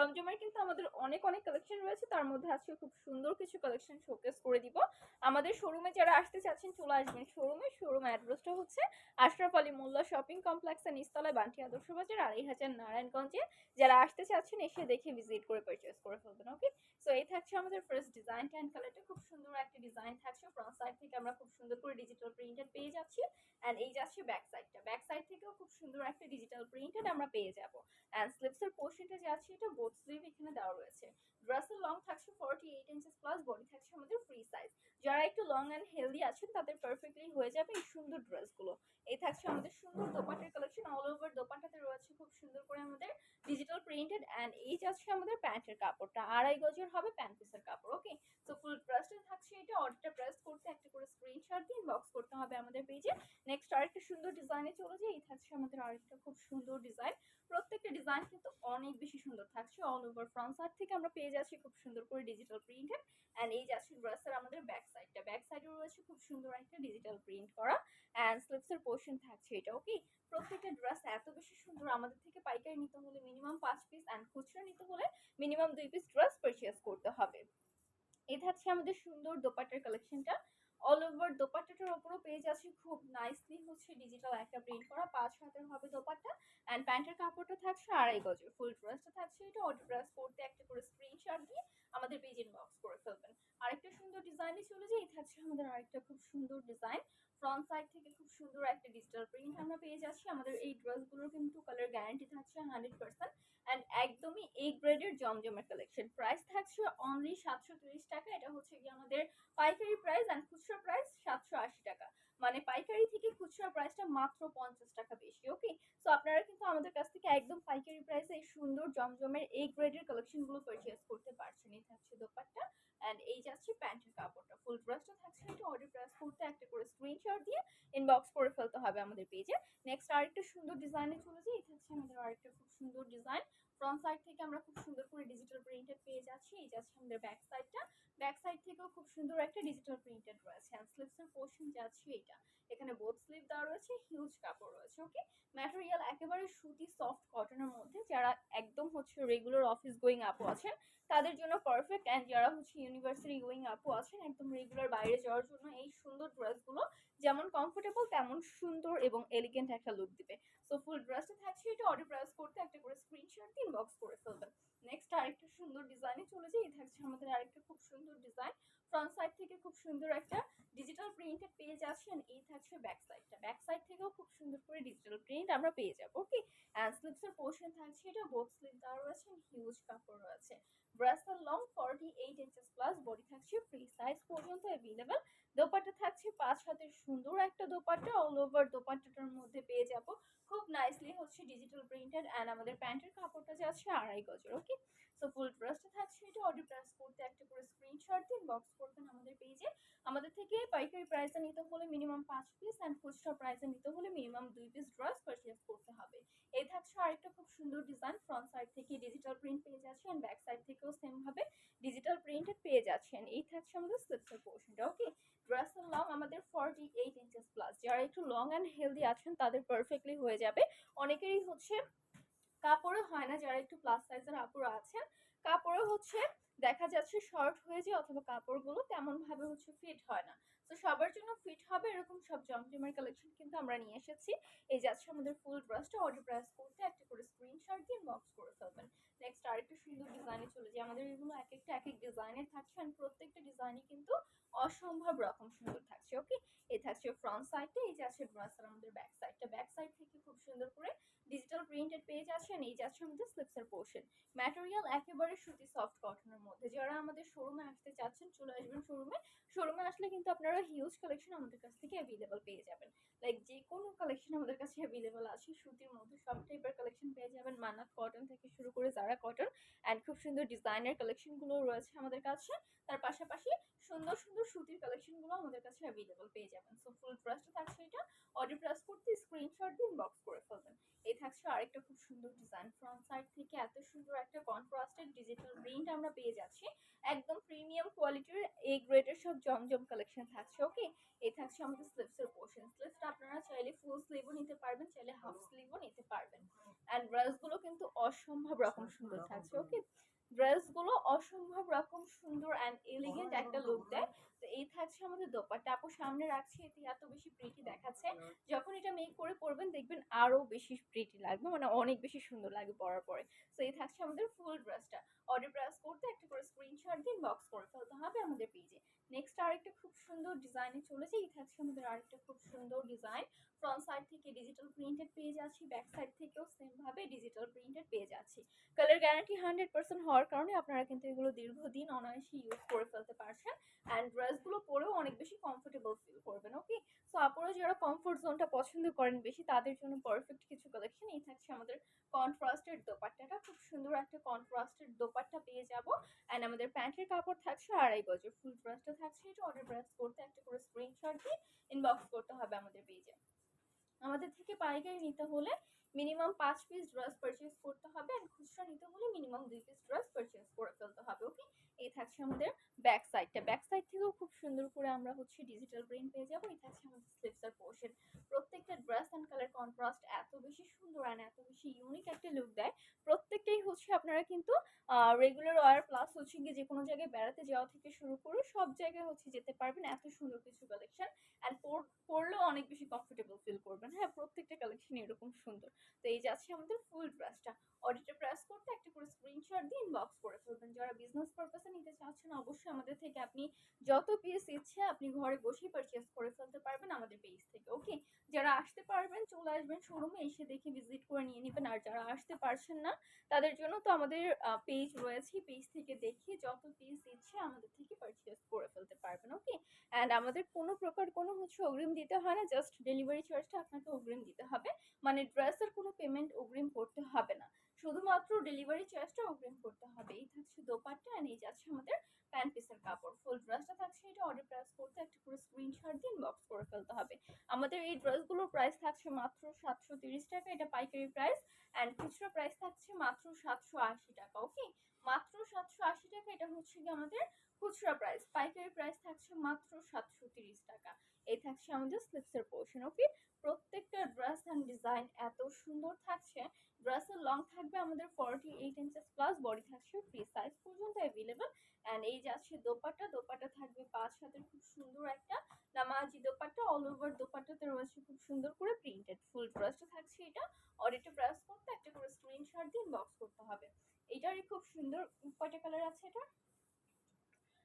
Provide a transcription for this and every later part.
জমজমের কিন্তু আমাদের অনেক অনেক কালেকশন রয়েছে। তার মধ্যে আজকে খুব সুন্দর কিছু কালেকশন শোকেস করে দিব। আমাদের শোরুমে যারা আসতে চাচ্ছেন, চলে আসবেন শোরুমে শোরুম অ্যাড্রেসটা হচ্ছে আশরাফ আলী মোল্লা শপিং কমপ্লেক্সের নিস্তলায় বান্টি আদর্শ বাজার, আড়াই হাজার নারায়ণগঞ্জে। যারা আসতে চাচ্ছেন, এসে দেখে ভিজিট করে পারচেস করে ফেলবেন ওকে সো এই থাকছে আমাদের ফার্স্ট ডিজাইন অ্যান্ড কালারটা খুব সুন্দর একটা ডিজাইন থাকছে। ফ্রন্ট সাইড থেকে আমরা খুব সুন্দর করে ডিজিটাল প্রিন্টেড পেয়ে যাচ্ছি। অ্যান্ড এই যাচ্ছে ব্যাক সাইডটা ব্যাক সাইড থেকেও খুব সুন্দর একটা ডিজিটাল প্রিন্টেড আমরা পেয়ে যাব। অ্যান্ড স্লিপসের পোর্শনটা আছে, এটা বোথ স্লিভ এখানে দেওয়া রয়েছে। ড্রেসের লং থাকছে forty eight inches plus body থাকছে আমাদের ফ্রি সাইজ যারা একটু লং অ্যান্ড হেলদি আছেন, তাদের পারফেক্টলি হয়ে যাবে এই সুন্দর ড্রেসগুলো এই থাকছে আমাদের সুন্দর দোপাটের কালেকশন অল ওভার দোপাটাতে রয়েছে খুব সুন্দর করে আমাদের ডিজিটাল প্রিন্টেড অ্যান্ড এই যাচ্ছে আমাদের প্যান্টের কাপড়টা, আড়াই গজের হবে প্যান্ট পিসের কাপড় ওকে সো ফুল ড্রেসটা থাকছে এটা অর্ডারটা প্রেস করতে একটা করে স্ক্রিনশট দিয়ে ইনবক্স করতে হবে আমাদের পেজে নেক্সট আরেকটা সুন্দর ডিজাইনে চলে যায় এই থাকছে আমাদের আরেকটা খুব সুন্দর ডিজাইন প্রত্যেকটা ডিজাইন কিন্তু অনেক বেশি সুন্দর অল ওভার ফ্রন্ট সাইড থেকে আমরা পেয়ে যাচ্ছি খুব সুন্দর করে ডিজিটাল প্রিন্টেড অ্যান্ড এই যাচ্ছে ড্রেসের আমাদের ব্যাক সাইডটা ব্যাক সাইডেও রয়েছে খুব সুন্দর একটা ডিজিটাল প্রিন্ট করা। অ্যান্ড স্লিপসের পোর্শন থাকছে এটা ওকে প্রত্যেকটা ড্রেস এত বেশি সুন্দর আমাদের থেকে পাইকারি নিতে হলে মিনিমাম পাঁচ পিস অ্যান্ড খুচরা নিতে হলে মিনিমাম দুই পিস ড্রেস পারচেস করতে হবে। এই থাকছে আমাদের সুন্দর দোপাট্টার কালেকশনটা অল ওভার দোপাট্টাটার ওপরও পেয়ে যাচ্ছে খুব নাইসলি হচ্ছে ডিজিটাল একটা প্রিন্ট করা। পাঁচ হাতের হবে দোপাট্টা অ্যান্ড প্যান্টের কাপড়টা থাকছে আড়াই গজের। ফুল ড্রেসটা থাকছে এটা অর্ডার ড্রেস করতে একটা করে স্ক্রিনশট দিয়ে আমাদের পেজ ইনবক্স করে ফেলবেন। আরেকটা সুন্দর ডিজাইনে চলে যাই থাকছে আমাদের আরেকটা খুব সুন্দর ডিজাইন ফ্রন্ট সাইড থেকে খুব সুন্দর একটা ডিজিটাল প্রিন্ট আমরা পেয়ে যাচ্ছি। আমাদের এই ড্রেসগুলোর কিন্তু কালার গ্যারান্টি থাকছে হান্ড্রেড পার্সেন্ট অ্যান্ড একদমই এ গ্রেডের জমজমের কালেকশন প্রাইস থাকছে অনলি সাতশো তিরিশ টাকা। এটা হচ্ছে কি আমাদের পাইকারি প্রাইস অ্যান্ড খুচরা প্রাইস সাতশো আশি টাকা। মানে পাইকারি থেকে খুচরা প্রাইসটা মাত্র পঞ্চাশ টাকা বেশি ওকে সো আপনারা কিন্তু আমাদের কাছ থেকে একদম পাইকারি প্রাইসে এই সুন্দর জমজমের এই গ্রেডের কালেকশনগুলো পারচেস করতে পারছেন এই থাকছে দোপাট্টা অ্যান্ড এই যাচ্ছে প্যান্টের কাপড়টা ফুল ড্রেসটা থাকছে এটা অর্ডার প্রেস করতে একটা করে স্ক্রিনশট দিয়ে ইনবক্স করে ফেলতে হবে আমাদের পেজে নেক্সট আরেকটা সুন্দর ডিজাইনে চলে যাই। এটা হচ্ছে আমাদের আরেকটা খুব সুন্দর ডিজাইন ফ্রন্ট সাইড থেকে আমরা খুব সুন্দর করে ডিজিটাল প্রিন্টেড পেয়ে যাচ্ছি এই যাচ্ছে আমাদের ব্যাক সাইডটা ব্যাক সাইড থেকেও খুব সুন্দর একটা ডিজিটাল প্রিন্টেড রয়েছে অ্যান্ড স্লিপসের পোর্শন যাচ্ছে এটা এখানে বোথ স্লিভ দেওয়া রয়েছে হিউজ কাপড় রয়েছে ওকে ম্যাটেরিয়াল একেবারে সুতি সফট কটনের মধ্যে যারা একদম হচ্ছে রেগুলার অফিস গোয়িং আপু আছেন, তাদের জন্য পারফেক্ট অ্যান্ড যারা হচ্ছে ইউনিভার্সিটি গোয়িং আপু আছেন, একদম রেগুলার বাইরে যাওয়ার জন্য এই সুন্দর ড্রেসগুলো যেমন কমফোর্টেবল তেমন সুন্দর এবং এলিগেন্ট একটা লুক দিবে। সো ফুল ড্রেসটা থাকছে এটা অর্ডার প্রেস করতে একটা করে স্ক্রিনশট ইনবক্স করে ফেলবেন নেক্সট আরেকটা সুন্দর ডিজাইনে চলে যাই থাকছে আমাদের আরেকটা খুব সুন্দর ডিজাইন ফ্রন্ট সাইড থেকে খুব সুন্দর একটা ডিজিটাল প্রিন্টেড পেয়ে যাচ্ছেন, এই থাকছে ব্যাক সাইডটা ব্যাক সাইড থেকেও খুব সুন্দর করে ডিজিটাল প্রিন্ট আমরা পেয়ে যাব ওকে অ্যান্ড স্লিপসের পোর্শন থাকছে এটা বোথ স্লিপ দেওয়া রয়েছে হিউজ কাপড় রয়েছে Brewster long forty eight inches plus body থাকছে ফ্রি সাইজ পর্যন্ত অ্যাভেলেবেল দোপাট্টা থাকছে পাঁচ হাতের সুন্দর একটা দোপাট্টা অল ওভার দোপাট্টাটার মধ্যে পেয়ে যাব। খুব নাইসলি হচ্ছে ডিজিটাল প্রিন্টেড অ্যান্ড আমাদের প্যান্টের কাপড়টা যে যাচ্ছে আড়াই গজের ওকে সো ফুল ড্রেসটা থাকছে এটা অর্ডার প্রেস করতে একটা করে স্ক্রিনশট দিন বক্স করবেন আমাদের পেজে আমাদের থেকে পাইকারি প্রাইসে নিতে হলে মিনিমাম পাঁচ পিস অ্যান্ড খুচরা প্রাইসে নিতে হলে মিনিমাম দুই পিস ড্রেস পারচেস করতে হবে। এই থাকছে আরেকটা খুব সুন্দর ডিজাইন ফ্রন্ট সাইড থেকে ডিজিটাল প্রিন্ট পেয়ে যাচ্ছে অ্যান্ড ব্যাক সাইড থেকেও সেম ভাবে ডিজিটাল প্রিন্টেড পেয়ে যাচ্ছেন। এই থাকছে আমাদের স্লিপসের পোর্শনটা ওকে ড্রেসের লং আমাদের ফর্টি এইট ইঞ্চেস প্লাস যারা একটু লং অ্যান্ড হেলদি আছেন, তাদের পারফেক্টলি হয়ে যাবে। অনেকেরই হচ্ছে কাপড়ও হয় না, যারা একটু প্লাস সাইজের কাপড় আছেন, কাপড়ও হচ্ছে দেখা যাচ্ছে শর্ট হয়ে যায় অথবা কাপড়গুলো তেমন ভাবে হচ্ছে ফিট হয় না। তো সবার জন্য ফিট হবে এরকম সব জমজমের কালেকশন কিন্তু আমরা নিয়ে এসেছি। এই যাচ্ছে আমাদের ফুল ড্রেসটা অর্ডার ব্রাশ করতে একটা করে স্ক্রিনশট দিয়ে বক্স করে ফেলবেন। নেক্সট আরেকটা সুন্দর ডিজাইনে চলে যায়। আমাদের এগুলো এক একটা এক এক ডিজাইনের থাকছে অ্যান্ড প্রত্যেকটা ডিজাইনই কিন্তু অসম্ভব রকম সুন্দর থাকছে ওকে এই থাকছে ফ্রন্ট সাইডটা এই যাচ্ছে ড্রেসের আমাদের ব্যাক সাইডটা ব্যাক সাইড থেকে খুব সুন্দর করে ডিজিটাল প্রিন্টেড পেয়ে যাচ্ছে এই যাচ্ছে আমাদের স্লিপসের পোর্শন ম্যাটেরিয়াল একেবারে সুতি সফট কটনের মধ্যে। যারা আমাদের শোরুমে আসতে চাচ্ছেন, চলে আসবেন শোরুমে শোরুমে আসলে কিন্তু আপনারা হিউজ কালেকশন আমাদের কাছ থেকে অ্যাভেলেবল পেয়ে যাবেন। লাইক যে কোনো কালেকশন আমাদের কাছে অ্যাভেলেবল আছে। সুতির মধ্যে সব টাইপের কালেকশন পেয়ে যাবেন। মানাত কটন থেকে শুরু করে যারা কটন অ্যান্ড খুব সুন্দর ডিজাইনের কালেকশনগুলো রয়েছে আমাদের কাছে। তার পাশাপাশি সুন্দর সুন্দর সুতির কালেকশনগুলো আমাদের কাছে অ্যাভেলেবল পেয়ে যাবেন। সো ফুল ড্রেসটা থাকছে এটা। অর্ডার প্রেস করতে স্ক্রিনশট দিয়ে বক্স করে ফেলবেন। এই থাকছে আরেকটা খুব সুন্দর ডিজাইন ফ্রন্ট সাইড থেকে। এত সুন্দর একটা কন্ট্রাস্টেড ডিজিটাল প্রিন্ট আমরা পেয়ে যাচ্ছি। একদম প্রিমিয়াম কোয়ালিটির এই গ্রেডের সব জমজম কালেকশন থাকছে ওকে এই থাকছে আমাদের স্লিপসের পোর্শন স্লিপসটা আপনারা চাইলে ফুল স্লিভও নিতে পারবেন চাইলে হাফ স্লিভও নিতে পারবেন অ্যান্ড ড্রেসগুলো কিন্তু অসম্ভব রকম সুন্দর থাকছে। ওকে ড্রেসগুলো অসম্ভব রকম সুন্দর অ্যান্ড এলিগেন্ট একটা লুক দেয়। তো এই থাকছে আমাদের দোপাট্টা। আপু সামনে রাখছি এটি এত বেশি প্রিটি দেখাচ্ছে। যখন এটা মেক করে পরবেন দেখবেন আরও বেশি প্রিটি লাগবে মানে অনেক বেশি সুন্দর লাগবে পরার পরে। তো এই থাকছে আমাদের ফুল ড্রেসটা অর্ডার প্রেস করতে একটা করে স্ক্রিনশট দিন বক্স করে ফেলতে হবে আমাদের পেজে নেক্সট আরেকটা খুব সুন্দর ডিজাইনে চলেছে। এই থাকছে আমাদের আরেকটা খুব সুন্দর ডিজাইন ফ্রন্ট সাইড থেকে ডিজিটাল প্রিন্টেড পেয়ে যাচ্ছি ব্যাক সাইড থেকেও সেম ভাবে ডিজিটাল প্রিন্টেড পেয়ে যাচ্ছি। কালার গ্যারান্টি হান্ড্রেড পার্সেন্ট হওয়ার কারণে আপনারা কিন্তু এগুলো দীর্ঘদিন অনায়াসে ইউজ করে ফেলতে পারছেন অ্যান্ড ড্রেসগুলো পরেও অনেক বেশি কমফোর্টেবল ফিল করবেন ওকে সো আপনারা যারা কমফোর্ট জোনটা পছন্দ করেন বেশি, তাদের জন্য পারফেক্ট কিছু কালেকশন এই থাকছে আমাদের কন্ট্রাস্টেড দোপাট্টাটা খুব সুন্দর একটা কন্ট্রাস্টেড দোপাট্টা পেয়ে যাব অ্যান্ড আমাদের প্যান্টের থাকছে আড়াই বছর। ফুল ড্রেসটা থাকছে এটা অর্ডার প্রেস করতে একটা করে স্ক্রিনশট দিয়ে ইনবক্স করতে হবে আমাদের পেজে আমাদের থেকে পাইকারি নিতে হলে মিনিমাম পাঁচ পিস ড্রেস পারচেস করতে হবে আর খুচরা নিতে হলে মিনিমাম দুই পিস ড্রেস পারচেস করে ফেলতে হবে ওকে এই থাকছে আমাদের ব্যাক সাইডটা ব্যাক সাইড থেকেও খুব সুন্দর করে আমরা হচ্ছে ডিজিটাল প্রিন্ট পেয়ে যাব। এই থাকছে আমাদের স্লিপসের পোর্শন প্রত্যেকটা ড্রেস অ্যান্ড কালার কন্ট্রাস্ট এত বেশি সুন্দর অ্যান্ড এত বেশি ইউনিক একটা লুক দেয়। প্রত্যেকটাই হচ্ছে আপনারা কিন্তু রেগুলার ওয়ার প্লাস হচ্ছে গিয়ে যে কোনো জায়গায় বেড়াতে যাওয়া থেকে শুরু করে সব জায়গায় হচ্ছে যেতে পারবেন। এত সুন্দর কিছু কালেকশন অ্যান্ড পরলেও অনেক বেশি কমফোর্টেবল ফিল করবেন। হ্যাঁ প্রত্যেকটা কালেকশন এরকম সুন্দর। তো এই যাচ্ছে আমাদের ফুল ড্রেসটা অডিটে প্রেস করতে একটা করে স্ক্রিনশট দিয়ে ইনবক্স করে ফেলবেন। যারা বিজনেস পারপাসে নিতে চাচ্ছেন, অবশ্যই আমাদের থেকে আপনি যত পিস ইচ্ছে আপনি ঘরে বসেই পারচেস করে ফেলতে পারবেন আমাদের পেজ থেকে ওকে যারা আসতে পারবেন, চলে আসবেন শোরুমে এসে দেখে ভিজিট করে নিয়ে নেবেন, আর যারা আসতে পারছেন না, তাদের জন্য তো আমাদের পেজ রয়েছে পেজ থেকে দেখে যত পিস ইচ্ছে আমাদের থেকে পারচেস করে ফেলতে পারবেন ওকে অ্যান্ড আমাদের কোনো প্রকার কোনো হচ্ছে অগ্রিম দিতে হয় না জাস্ট ডেলিভারি চার্জটা আপনাকে অগ্রিম দিতে হবে মানে ড্রেসের কোনো পেমেন্ট অগ্রিম করতে হবে না। ডেলিভারি চার্জটা অগ্রিম করতে হবে। এই থাকছে দোপাট্টা আর এই যাচ্ছে আমাদের প্যান্ট পিসের কাপড়। ফুল ড্রেসটা থাকছে এটা অর্ডার প্রেস করতে একটা করে স্ক্রিনশট দিয়ে ইনবক্স করে ফেলতে হবে। আমাদের এই ড্রেসগুলোর প্রাইস থাকছে মাত্র সাতশো তিরিশ টাকা, এটা পাইকারি প্রাইস অ্যান্ড খুচরো প্রাইস থাকছে মাত্র সাতশো আশি টাকা ওকে মাত্র সাতশো আশি টাকা, এটা হচ্ছে কি আমাদের খুচরা প্রাইস পাইকারি প্রাইস থাকছে মাত্র সাতশো তিরিশ টাকা। এই থাকছে আমাদের স্লিপসের পোর্শন ওকে প্রত্যেকটা ড্রেস অ্যান্ড ডিজাইন এত সুন্দর থাকছে। ড্রেসের লং থাকবে আমাদের forty eight inches plus body থাকছে ফ্রি সাইজ পর্যন্ত অ্যাভেলেবল অ্যান্ড এই যাচ্ছে দোপাট্টা দোপাট্টা থাকবে পাঁচ হাতের খুব সুন্দর একটা নামাজি দোপাট্টা। অল ওভার দোপাট্টাতে রয়েছে খুব সুন্দর করে প্রিন্টেড ফুল ড্রেসটা থাকছে এটা। অডিটে প্রেস করতে, একটা করে স্ক্রিনশট দিয়ে বক্স করতে হবে। এটারই খুব সুন্দর কয়টা কালার আছে এটা?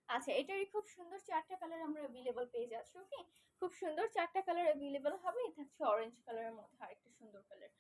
আচ্ছা এটারই খুব সুন্দর চারটা কালার আমরা অ্যাভেলেবল পেয়ে যাচ্ছি ওকে খুব সুন্দর চারটা কালার অ্যাভেলেবল হবে থাকছে অরেঞ্জ কালারের মধ্যে আরেকটা সুন্দর কালার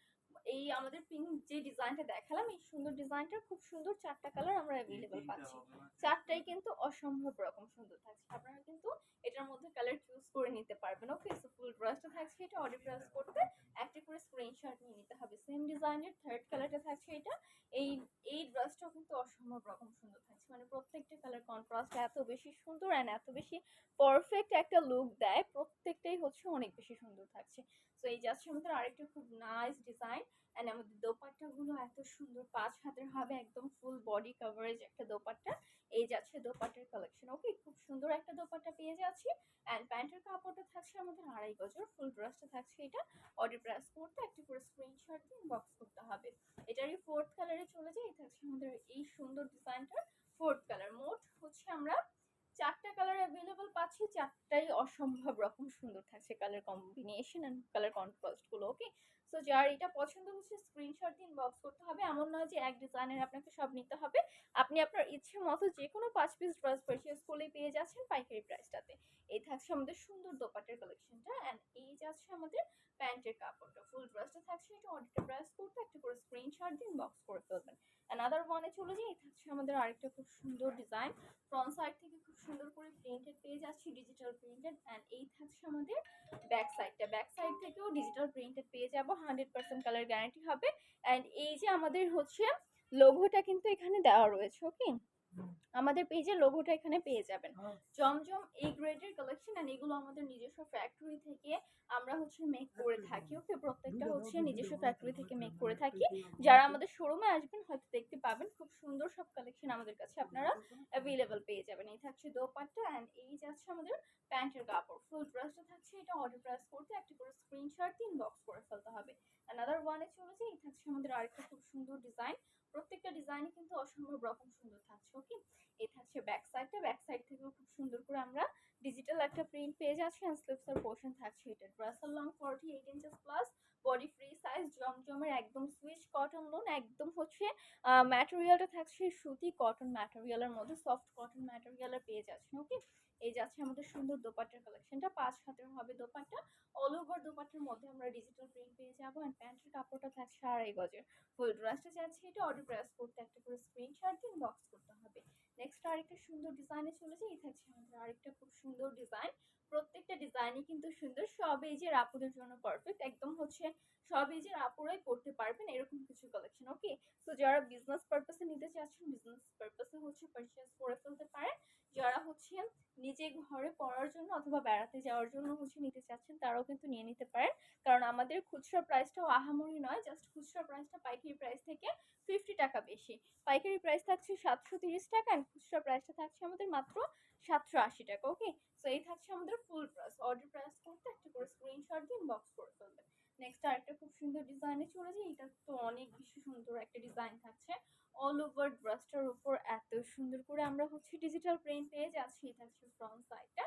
এই আমাদের পিঙ্ক যে ডিজাইনটা দেখালাম এই সুন্দর ডিজাইনটার খুব সুন্দর চারটা কালার আমরা অ্যাভেলেবল পাচ্ছি। চারটাই কিন্তু অসম্ভব রকম সুন্দর থাকছে। আপনারা কিন্তু এটার মধ্যে কালার চুজ করে নিতে পারবেন ওকে সো ফুল ড্রেসটা থাকছে এটা অর্ডার প্রেস করতে একটা করে স্ক্রিনশট নিয়ে নিতে হবে। সেম ডিজাইনের থার্ড কালারটা থাকছে এটা। এই এই ড্রেসটাও কিন্তু অসম্ভব রকম সুন্দর থাকছে। মানে প্রত্যেকটা কালার কন্ট্রাস্ট এত বেশি সুন্দর অ্যান্ড এত বেশি পারফেক্ট একটা লুক দেয়, প্রত্যেকটাই হচ্ছে অনেক বেশি সুন্দর থাকছে। সো এই যাচ্ছে আমাদের আরেকটা খুব নাইস ডিজাইন অ্যান্ড আমাদের দোপাট্টাগুলো এত সুন্দর, পাঁচ হাতের হবে, একদম ফুল বডি কভারেজ একটা দোপাট্টা। এই যাচ্ছে দোপাট্টার কালেকশন ওকে খুব সুন্দর একটা দোপাট্টা পেয়ে যাচ্ছি। অ্যান্ড প্যান্টের কাপড়টা থাকছে আমাদের আড়াই গজের। ফুল ড্রেসটা থাকছে এটা। অর্ডার প্রেস করতে একটা করে স্ক্রিনশট দিয়ে বক্স করতে হবে। এটারই ফোর্থ কালারে চলে যায় এই থাকছে আমাদের এই সুন্দর ডিজাইনটার ফোর্থ কালার মোট হচ্ছে আমরা চারটা কালার অ্যাভেলেবল পাচ্ছি। চারটাই অসম্ভব রকম সুন্দর থাকছে কালার কম্বিনেশন অ্যান্ড কালার কন্ট্রাস্টগুলো ওকে সো যার এটা পছন্দ হচ্ছে স্ক্রিনশট দিন বক্স করতে হবে। এমন নয় যে এক ডিজাইনের আপনাকে সব নিতে হবে। আপনি আপনার ইচ্ছে মতো যে কোনো পাঁচ পিস ড্রেস পারচেস করলেই পেয়ে যাচ্ছেন পাইকারি প্রাইসটাতে এই থাকছে আমাদের সুন্দর দোপাটের কালেকশনটা অ্যান্ড এই যাচ্ছে আমাদের প্যান্টের কাপড়টা। ফুল ড্রেসটা থাকছে এটা অডিটে প্রেস করতে একটা করে স্ক্রিনশট দিন বক্স করে ফেলবেন। অ্যানাদার ওয়ানে চলে যাই, এই থাকছে আমাদের আরেকটা খুব সুন্দর ডিজাইন ফ্রন্ট সাইড থেকে খুব সুন্দর করে প্রিন্টেড পেয়ে যাচ্ছি ডিজিটাল প্রিন্টেড অ্যান্ড এই থাকছে আমাদের ব্যাক সাইডটা ব্যাক সাইড থেকেও ডিজিটাল প্রিন্টেড পেয়ে যাব। হান্ড্রেড পার্সেন্ট কালার গ্যারান্টি হবে। অ্যান্ড এই যে আমাদের হচ্ছে লোগোটা কিন্তু এখানে দেওয়া রয়েছে ওকে আমাদের পেজে লোগোটা এখানে পেয়ে যাবেন। জমজম এই গ্রেডের কালেকশন অ্যান্ড এগুলো আমাদের নিজস্ব ফ্যাক্টরি থেকে আমরা হচ্ছে মেক করে থাকি। ওকে প্রত্যেকটা হচ্ছে নিজস্ব ফ্যাক্টরি থেকে মেক করে থাকি। যারা আমাদের শোরুমে আসবেন হয়তো দেখতে পাবেন খুব সুন্দর সব কালেকশন আমাদের কাছে আপনারা অ্যাভেলেবল পেয়ে যাবেন। এই থাকছে দোপাট্টা অ্যান্ড এই যাচ্ছে আমাদের প্যান্টের কাপড়। ফুল ড্রেসটা থাকছে এটা অর্ডার প্রেস করতে একটা করে স্ক্রিনশট দিন বক্স করে ফেলতে হবে। অ্যানাদার ওয়ানে চলে যাই এই থাকছে আমাদের আরেকটা খুব সুন্দর ডিজাইন প্রত্যেকটা ডিজাইনই কিন্তু অসম্ভব রকম সুন্দর থাকছে ওকে এই থাকছে ব্যাক সাইডটা ব্যাক সাইড থেকেও খুব সুন্দর করে আমরা ডিজিটাল একটা প্রিন্ট পেয়ে যাচ্ছি অ্যান্ড স্লিপসের পোর্শন থাকছে এটা। Dresser long forty eight inches plus জমজমের একদম সুইচ কটন লোন একদম হচ্ছে ম্যাটেরিয়ালটা থাকছে সুতি কটন ম্যাটেরিয়ালের মধ্যে সফট কটন ম্যাটেরিয়ালের পেয়ে যাচ্ছে ওকে এই যাচ্ছে আমাদের সুন্দর দোপাট্টার কালেকশনটা পাঁচ হাতের হবে দোপাট্টা। অল ওভার দোপাট্টার মধ্যে আমরা ডিজিটাল প্রিন্ট পেয়ে যাব অ্যান্ড প্যান্টের কাপড়টা থাকছে আড়াই গজের। ফুল ড্রেসটা যাচ্ছে এটা অর্ডার প্রেস করতে, একটা করে স্ক্রিনশট দিন বক্স করতে হবে। নেক্সট আরেকটা সুন্দর ডিজাইনে চলে চলেছে এই থাকছে আমাদের আরেকটা খুব সুন্দর ডিজাইন প্রত্যেকটা ডিজাইনই কিন্তু সুন্দর। সব এজের আপুদের জন্য পারফেক্ট একদম হচ্ছে সব এজের আপুরাই পড়তে পারবেন, এরকম কিছু কালেকশন ওকে তো যারা বিজনেস পারপাসে নিতে চাচ্ছেন বিজনেস পারপাসে হচ্ছে পারচেস করে ফেলতে পারেন। যারা হচ্ছে নিজে ঘরে পড়ার জন্য অথবা বেড়াতে যাওয়ার জন্য হচ্ছে নিতে চাচ্ছেন, তারাও কিন্তু নিয়ে নিতে পারেন। কারণ আমাদের খুচরা প্রাইসটাও আহামরি নয় জাস্ট খুচরা প্রাইসটা পাইকারি প্রাইস থেকে ফিফটি টাকা বেশি। পাইকারি প্রাইস থাকছে সাতশো তিরিশ টাকা খুচরা প্রাইসটা থাকছে আমাদের মাত্র সাতশো আশি টাকা ওকে সো এই থাকছে আমাদের ফুল প্রাইস অর্ডার প্রাইস করতে একটা করে স্ক্রিনশট দিয়ে ইনবক্স করে ফেলবেন নেক্সট আরেকটা খুব সুন্দর ডিজাইনে চলে যাই, এটা তো অনেক বেশি সুন্দর একটা ডিজাইন থাকছে। অল ওভার ড্রেসটার উপর এত সুন্দর করে আমরা হচ্ছে ডিজিটাল প্রিন্ট পেয়ে যাচ্ছি, এই থাকছে ফ্রন্ট সাইডটা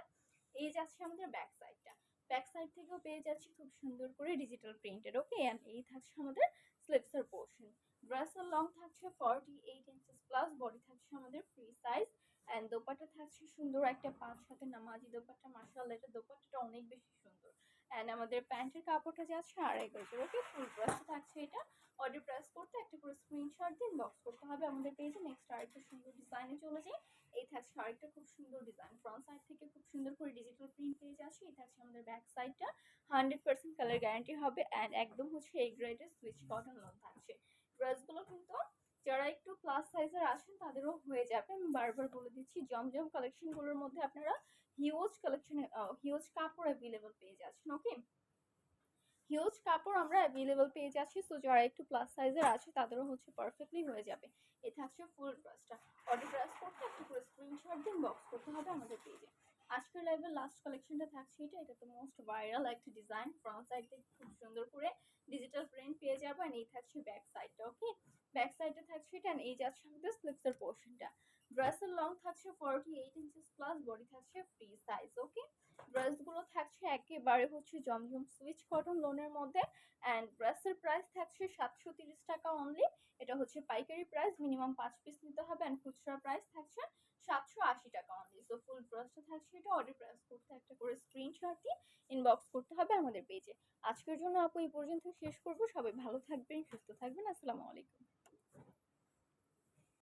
এই যাচ্ছে আমাদের ব্যাক সাইডটা ব্যাক সাইড থেকেও পেয়ে যাচ্ছি খুব সুন্দর করে ডিজিটাল প্রিন্টেড ওকে অ্যান্ড এই থাকছে আমাদের স্লিপসের পোর্শন ড্রেসের লং থাকছে forty eight inches plus body থাকছে আমাদের ফ্রি সাইজ অ্যান্ড দোপাট্টা থাকছে সুন্দর একটা পাঁচ হাতে নামাজি দোপাট্টা মার্শাল এটা দোপাট্টাটা অনেক বেশি সুন্দর। অ্যান্ড আমাদের প্যান্টের কাপড়টা যাচ্ছে আড়াই গজের ওকে ফুল ড্রেসটা থাকছে এটা। অর্ডার প্রেস করতে একটা করে স্ক্রিনশট দিন বক্স করতে হবে আমাদের পেজে নেক্সট আরেকটা সুন্দর ডিজাইনে চলে যাই। এই থাকছে আরেকটা খুব সুন্দর ডিজাইন ফ্রন্ট সাইড থেকে খুব সুন্দর করে ডিজিটাল প্রিন্ট পেয়ে যাচ্ছে। এই থাকছে আমাদের ব্যাক সাইডটা হান্ড্রেড পার্সেন্ট কালার গ্যারান্টি হবে। অ্যান্ড একদম হচ্ছে এই গ্রেডের সুইচ কটন লোন থাকছে। ড্রেসগুলো কিন্তু যারা একটু প্লাস সাইজের আছেন, তাদেরও হয়ে যাবে। আমি বারবার বলে দিচ্ছি, জমজম কালেকশনগুলোর মধ্যে আপনারা হিউজ কালেকশন হিউজ কাপড় অ্যাভেলেবল পেয়ে যাচ্ছেন ওকে হিউজ কাপড় আমরা অ্যাভেলেবল পেয়ে যাচ্ছি সো যারা একটু প্লাস সাইজের আছে, তাদেরও হচ্ছে পারফেক্টলি হয়ে যাবে। এ থাকছে ফুল ড্রেসটা অর্ডার ড্রেস করতে একটু করে স্ক্রিনশট দিন বক্স করতে হবে আমাদের পেজে আজকের লাইভের লাস্ট কালেকশনটা থাকছে এটা। এটা তো মোস্ট ভাইরাল একটা ডিজাইন ফ্রন্ট সাইড থেকে খুব সুন্দর করে ডিজিটাল প্রিন্ট পেয়ে যাব এই থাকছে ব্যাক সাইডটা ওকে ব্যাক সাইডে থাকছে এটা এই যাচ্ছে আমাদের স্লিপসের পোর্শনটা ড্রেসের লং থাকছে forty eight inches plus body থাকছে ফ্রি সাইজ ওকে ড্রেসগুলো থাকছে একেবারে হচ্ছে জমজম সুইচ কটন লোনের মধ্যে অ্যান্ড ড্রেসের প্রাইস থাকছে সাতশো তিরিশ টাকা অনলি এটা হচ্ছে পাইকারি প্রাইস মিনিমাম পাঁচ পিস নিতে হবে অ্যান্ড খুচরা প্রাইস থাকছে সাতশো আশি টাকা অনলি সো ফুল ড্রেসটা থাকছে এটা অর্ডার প্রাইস করতে একটা করে স্ক্রিনশট দিয়ে ইনবক্স করতে হবে আমাদের পেজে আজকের জন্য আপু এই পর্যন্ত শেষ করব। সবাই ভালো থাকবেন, সুস্থ থাকবেন। আসসালামু আলাইকুম।